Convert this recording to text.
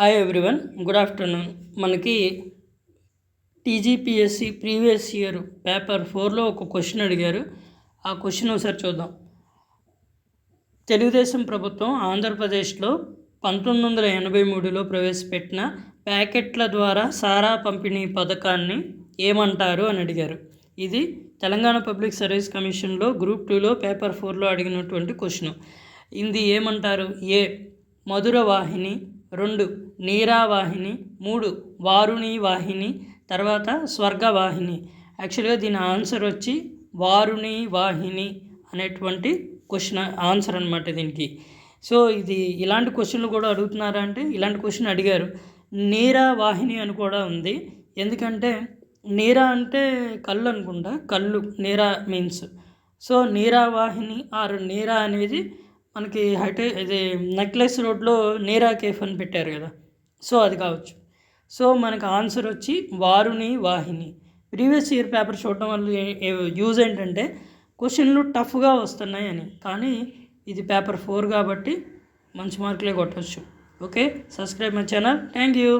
Hi everyone good afternoon మనకి TGPSC previous year paper ఫోర్లో ఒక క్వశ్చన్ అడిగారు. ఆ క్వశ్చన్ ఒకసారి చూద్దాం. తెలుగుదేశం ప్రభుత్వం ఆంధ్రప్రదేశ్లో పంతొమ్మిది వందల ఎనభై మూడులో ప్రవేశపెట్టిన ప్యాకెట్ల ద్వారా సారా పంపిణీ పథకాన్ని ఏమంటారు అని అడిగారు. ఇది తెలంగాణ పబ్లిక్ సర్వీస్ కమిషన్లో గ్రూప్ టూలో పేపర్ ఫోర్లో అడిగినటువంటి క్వశ్చన్ ఇది ఏమంటారు? ఏ? మధుర వాహిని రెండు నీరావాహిని. మూడు వారుణి వాహిని తర్వాత స్వర్గవాహిని. యాక్చువల్గా దీని ఆన్సర్ వచ్చి వారుణి వాహిని అనేటువంటి క్వశ్చన్ ఆన్సర్ అనమాట దీనికి. సో ఇది ఇలాంటి క్వశ్చన్లు కూడా అడుగుతున్నారా అంటే ఇలాంటి క్వశ్చన్ అడిగారు. నీరా వాహిని అని కూడా ఉంది. ఎందుకంటే నీరా అంటే కళ్ళు అనుకుంటా. కళ్ళు నీరా means. So neera Vahini are నీరా అనేది మనకి హైటే ఇది నెక్లెస్ రోడ్లో నేరా కేఫ్ అని పెట్టారు కదా. సో అది కావచ్చు. సో మనకు ఆన్సర్ వచ్చి వారుని వాహిని. ప్రీవియస్ ఇయర్ పేపర్ చూడటం వల్ల యూజ్ ఏంటంటే క్వశ్చన్లు టఫ్గా వస్తున్నాయి అని కానీ ఇది పేపర్ ఫోర్ కాబట్టి మంచి మార్కులే కొట్టచ్చు. Okay? Subscribe my channel. Thank you.